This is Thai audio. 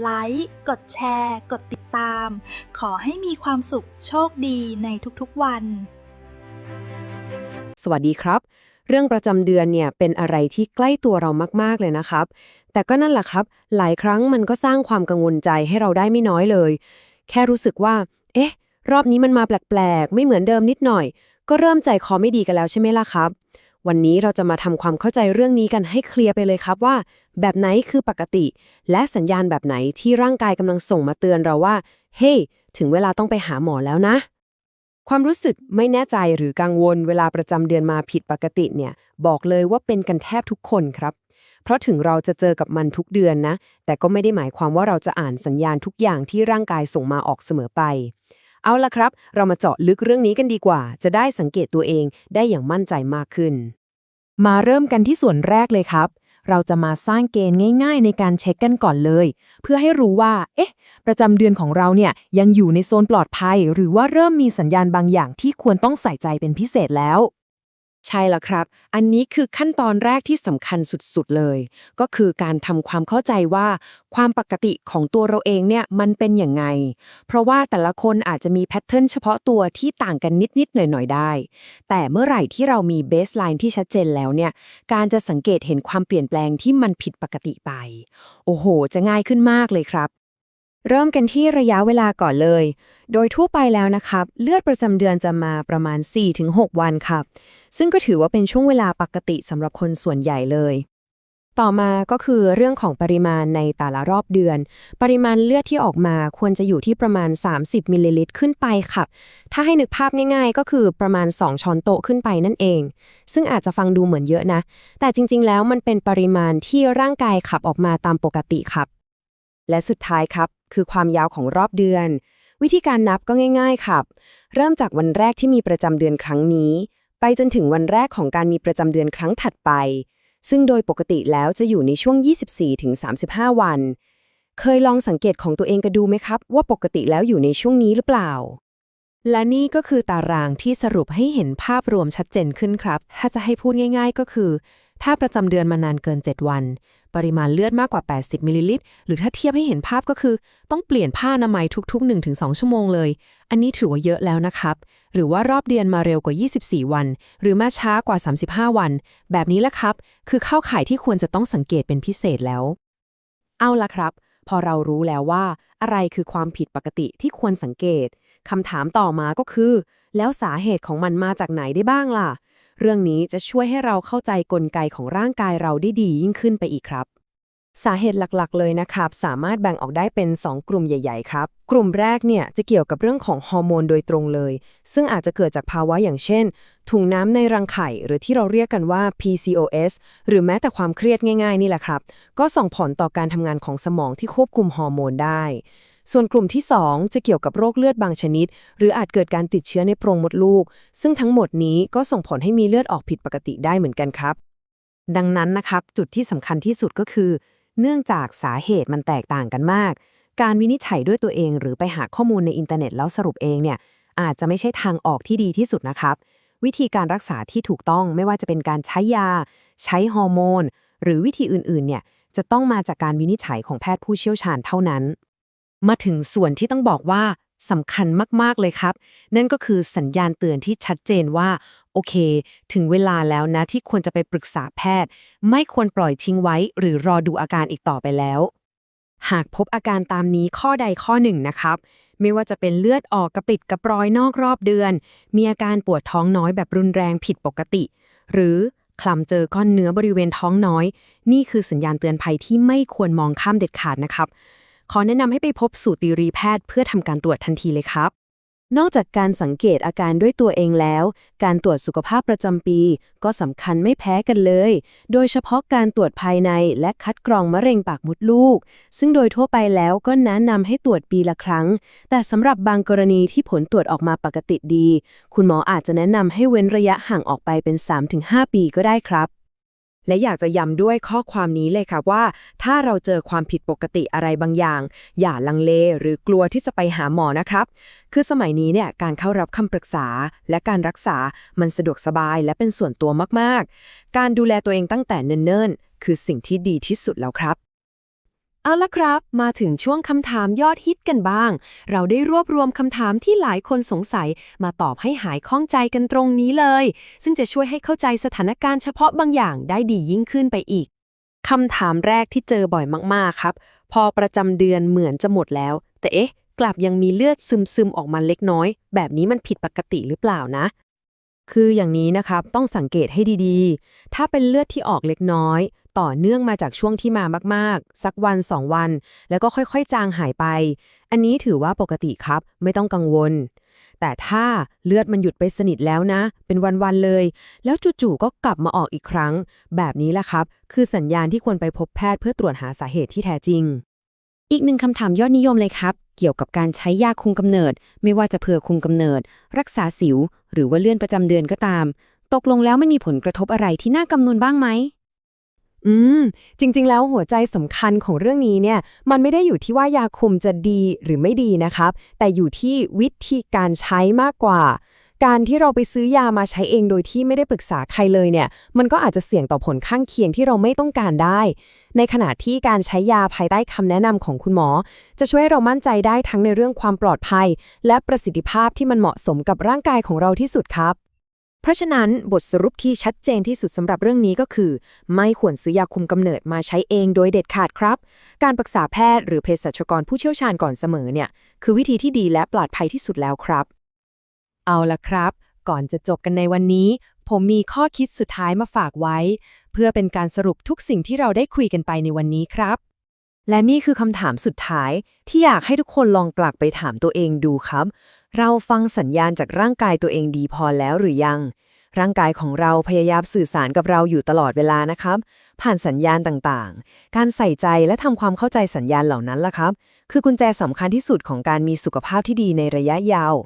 ไลค์ กดแชร์ กดติดตาม ขอให้มีความสุขโชคดีในทุกๆวัน สวัสดีครับ เรื่องประจำเดือนเนี่ยเป็นอะไรที่ใกล้ตัวเรามากๆเลยนะครับ แต่ก็นั่นแหละครับ หลายครั้งมันก็สร้างความกังวลใจให้เราได้ไม่น้อยเลย แค่รู้สึกว่า เอ๊ะ รอบนี้มันมาแปลกๆ ไม่เหมือนเดิมนิดหน่อย ก็เริ่มใจคอไม่ดีกันแล้วใช่ไหมล่ะครับ วันนี้เราจะมาทำความเข้าใจเรื่องนี้กันให้เคลียร์ไปเลยครับว่า แบบไหนคือปกติ และสัญญาณแบบไหนที่ร่างกายกำลังส่งมาเตือนเราว่า เฮ้ถึงเวลาต้องไปหาหมอแล้วนะ ความรู้สึกไม่แน่ใจหรือกังวลเวลาประจำเดือนมาผิดปกติเนี่ย บอกเลยว่าเป็นกันแทบทุกคนครับ เพราะถึงเราจะเจอกับมันทุกเดือนนะ แต่ก็ไม่ได้หมายความว่าเราจะอ่านสัญญาณทุกอย่างที่ร่างกายส่งมาออกเสมอไป เอาละครับ เรามาเจาะลึกเรื่องนี้กันดีกว่า จะได้สังเกตตัวเองได้อย่างมั่นใจมากขึ้น มาเริ่มกันที่ส่วนแรกเลยครับ เราจะมาสร้างเกณฑ์ง่าย ๆ ในการเช็คกันก่อนเลย เพื่อให้รู้ว่า เอ๊ะ ประจำเดือนของเราเนี่ยยังอยู่ในโซนปลอดภัย หรือว่าเริ่มมีสัญญาณบางอย่างที่ควรต้องใส่ใจเป็นพิเศษแล้ว ใช่แล้วครับ อันนี้คือขั้นตอนแรกที่สำคัญสุดๆเลย ก็คือการทำความเข้าใจว่า ความปกติของตัวเราเองเนี่ยมันเป็นอย่างไง เพราะว่าแต่ละคนอาจจะมีแพทเทิร์นเฉพาะตัวที่ต่างกันนิดๆหน่อยๆได้ แต่เมื่อไหร่ที่เรามีเบสไลน์ที่ชัดเจนแล้วเนี่ย การจะสังเกตเห็นความเปลี่ยนแปลงที่มันผิดปกติไป โอ้โห จะง่ายขึ้นมากเลยครับ เริ่มกันที่ระยะเวลาก่อนเลย โดยทั่วไปแล้วนะครับ เลือดประจำเดือนจะมาประมาณ 4-6 วันครับ ซึ่งก็ถือว่าเป็นช่วงเวลาปกติสำหรับคนส่วนใหญ่เลย ต่อมาก็คือเรื่องของปริมาณในแต่ละรอบเดือน ปริมาณเลือดที่ออกมาควรจะอยู่ที่ประมาณ 30มิลลิลิตรขึ้นไปครับ ถ้าให้นึกภาพง่ายๆ ก็คือประมาณ 2 ช้อนโต๊ะขึ้นไปนั่นเอง ซึ่งอาจจะฟังดูเหมือนเยอะนะ แต่จริงๆ แล้วมันเป็นปริมาณที่ร่างกายขับออกมาตามปกติครับและสุดท้ายครับ คือความยาวของรอบเดือน วิธีการนับก็ง่าย ๆครับเริ่มจากวันแรกที่มีประจำเดือนครั้งนี้ ไปจนถึงวันแรกของการมีประจำเดือนครั้งถัดไป ซึ่งโดยปกติแล้วจะอยู่ในช่วง 24-35 วัน เคยลองสังเกตของตัวเองกันดูไหมครับ ว่าปกติแล้วอยู่ในช่วงนี้หรือเปล่าและนี่ก็คือตารางที่สรุปให้เห็นภาพรวมชัดเจนขึ้นครับ ถ้าจะให้พูดง่าย ๆ ก็คือ ถ้าประจำเดือนมานานเกิน 7 วัน ปริมาณเลือดมากกว่า 80 มิลลิลิตร หรือถ้าเทียบให้เห็นภาพก็คือ ต้องเปลี่ยนผ้าอนามัยทุก ๆ 1-2 ชั่วโมงเลย อันนี้ถือว่าเยอะแล้วนะครับ หรือว่ารอบเดือนมาเร็วกว่า 24 วัน หรือมาช้ากว่า 35 วัน แบบนี้แหละครับ คือเข้าข่ายที่ควรจะต้องสังเกตเป็นพิเศษแล้ว เอาละครับ พอเรารู้แล้วว่า อะไรคือความผิดปกติที่ควรสังเกตคำถามต่อมาก็คือ แล้วสาเหตุของมันมาจากไหนได้บ้างล่ะ เรื่องนี้จะช่วยให้เราเข้าใจกลไกของร่างกายเราได้ดียิ่งขึ้นไปอีกครับ สาเหตุหลักๆ เลยนะครับ สามารถแบ่งออกได้เป็น 2 กลุ่มใหญ่ ๆ ครับ กลุ่มแรกเนี่ยจะเกี่ยวกับเรื่องของฮอร์โมนโดยตรงเลย ซึ่งอาจจะเกิดจากภาวะอย่างเช่น ถุงน้ำในรังไข่ หรือที่เราเรียกกันว่า PCOS หรือแม้แต่ความเครียดง่าย ๆ นี่แหละครับ ก็ส่งผลต่อการทำงานของสมองที่ควบคุมฮอร์โมนได้ ส่วนกลุ่มที่ 2 จะเกี่ยวกับโรคเลือดบางชนิด หรืออาจเกิดการติดเชื้อในโพรงมดลูก ซึ่งทั้งหมดนี้ก็ส่งผลให้มีเลือดออกผิดปกติได้เหมือนกันครับ ดังนั้นนะครับ จุดที่สำคัญที่สุดก็คือ เนื่องจากสาเหตุมันแตกต่างกันมาก การวินิจฉัยด้วยตัวเอง หรือไปหาข้อมูลในอินเทอร์เน็ตแล้วสรุปเองเนี่ยอาจจะไม่ใช่ทางออกที่ดีที่สุดนะครับ วิธีการรักษาที่ถูกต้องไม่ว่าจะเป็นการใช้ยา ใช้ฮอร์โมน หรือวิธีอื่นๆเนี่ยจะต้องมาจากการวินิจฉัยของแพทย์ผู้เชี่ยวชาญเท่านั้น มาถึงส่วนที่ต้องบอกว่าสำคัญมาก ๆ เลยครับ นั่นก็คือสัญญาณเตือนที่ชัดเจนว่า โอเค ถึงเวลาแล้วนะที่ควรจะไปปรึกษาแพทย์ ไม่ควรปล่อยทิ้งไว้ หรือรอดูอาการอีกต่อไปแล้ว หากพบอาการตามนี้ข้อใดข้อหนึ่งนะครับ ไม่ว่าจะเป็นเลือดออกกระปิดกระปรอยนอกรอบเดือน มีอาการปวดท้องน้อยแบบรุนแรงผิดปกติ หรือคลำเจอก้อนเนื้อบริเวณท้องน้อย นี่คือสัญญาณเตือนภัยที่ไม่ควรมองข้ามเด็ดขาดนะครับ ขอแนะนำให้ไปพบสูติรีแพทย์เพื่อทำการตรวจทันทีเลยครับ นอกจากการสังเกตอาการด้วยตัวเองแล้ว การตรวจสุขภาพประจำปี ก็สำคัญไม่แพ้กันเลย โดยเฉพาะการตรวจภายในและคัดกรองมะเร็งปากมดลูก ซึ่งโดยทั่วไปแล้วก็แนะนำให้ตรวจปีละครั้ง แต่สำหรับบางกรณีที่ผลตรวจออกมาปกติดี คุณหมออาจจะแนะนำให้เว้นระยะห่างออกไปเป็น 3-5 ปีก็ได้ครับ และอยากจะย้ำด้วยข้อความนี้เลยค่ะว่า ถ้าเราเจอความผิดปกติอะไรบางอย่าง อย่าลังเลหรือกลัวที่จะไปหาหมอนะครับ คือสมัยนี้เนี่ยการเข้ารับคำปรึกษา และการรักษามันสะดวกสบายและเป็นส่วนตัวมากๆ การดูแลตัวเองตั้งแต่เนิ่นๆคือสิ่งที่ดีที่สุดแล้วครับ เอาละครับ มาถึงช่วงคำถามยอดฮิตกันบ้าง เราได้รวบรวมคำถามที่หลายคนสงสัย มาตอบให้หายข้องใจกันตรงนี้เลย ซึ่งจะช่วยให้เข้าใจสถานการณ์เฉพาะบางอย่างได้ดียิ่งขึ้นไปอีกคำถามแรกที่เจอบ่อยมากๆครับ พอประจำเดือนเหมือนจะหมดแล้ว แต่เอ๊ะ กลับยังมีเลือดซึมๆออกมาเล็กน้อย แบบนี้มันผิดปกติหรือเปล่านะ คืออย่างนี้นะครับต้องสังเกตให้ดีๆ ถ้าเป็นเลือดที่ออกเล็กน้อย ต่อเนื่องมาจากช่วงที่มามากๆ สักวันสองวัน แล้วก็ค่อยๆ จางหายไป อันนี้ถือว่าปกติครับ ไม่ต้องกังวล แต่ถ้าเลือดมันหยุดไปสนิทแล้วนะ เป็นวันๆเลย แล้วจู่ๆก็กลับมาออกอีกครั้ง แบบนี้แหละครับ คือสัญญาณที่ควรไปพบแพทย์เพื่อตรวจหาสาเหตุที่แท้จริง อีกหนึ่งคำถามยอดนิยมเลยครับ เกี่ยวกับการใช้ยาคุมกำเนิด ไม่ว่าจะเพื่อคุมกำเนิด รักษาสิว หรือว่าเลื่อนประจำเดือนก็ตาม ตกลงแล้วมันมีผลกระทบอะไรที่น่ากังวลบ้างไหมอืม จริง ๆ แล้วหัวใจสำคัญของเรื่องนี้เนี่ย มันไม่ได้อยู่ที่ว่ายาคุมจะดีหรือไม่ดีนะครับ แต่อยู่ที่วิธีการใช้มากกว่า การที่เราไปซื้อยามาใช้เองโดยที่ไม่ได้ปรึกษาใครเลยเนี่ย มันก็อาจจะเสี่ยงต่อผลข้างเคียงที่เราไม่ต้องการได้ ในขณะที่การใช้ยาภายใต้คำแนะนำของคุณหมอ จะช่วยให้เรามั่นใจได้ทั้งในเรื่องความปลอดภัย และประสิทธิภาพที่มันเหมาะสมกับร่างกายของเราที่สุดครับ เพราะฉะนั้นบทสรุปที่ชัดเจนที่สุดสำหรับเรื่องนี้ก็คือ ไม่ควรซื้อยาคุมกำเนิดมาใช้เองโดยเด็ดขาดครับ การปรึกษาแพทย์หรือเภสัชกรผู้เชี่ยวชาญก่อนเสมอเนี่ยคือวิธีที่ดีและปลอดภัยที่สุดแล้วครับ เอาละครับ ก่อนจะจบกันในวันนี้ ผมมีข้อคิดสุดท้ายมาฝากไว้ เพื่อเป็นการสรุปทุกสิ่งที่เราได้คุยกันไปในวันนี้ครับ และนี่คือคำถามสุดท้ายที่อยากให้ทุกคนลองกลับไปถามตัวเองดูครับ เราฟังสัญญาณจากร่างกายตัวเองดีพอแล้วหรือยัง ร่างกายของเราพยายามสื่อสารกับเราอยู่ตลอดเวลานะครับ ผ่านสัญญาณต่างๆ การใส่ใจและทำความเข้าใจสัญญาณเหล่านั้นล่ะครับ คือกุญแจสำคัญที่สุดของการมีสุขภาพที่ดีในระยะยาว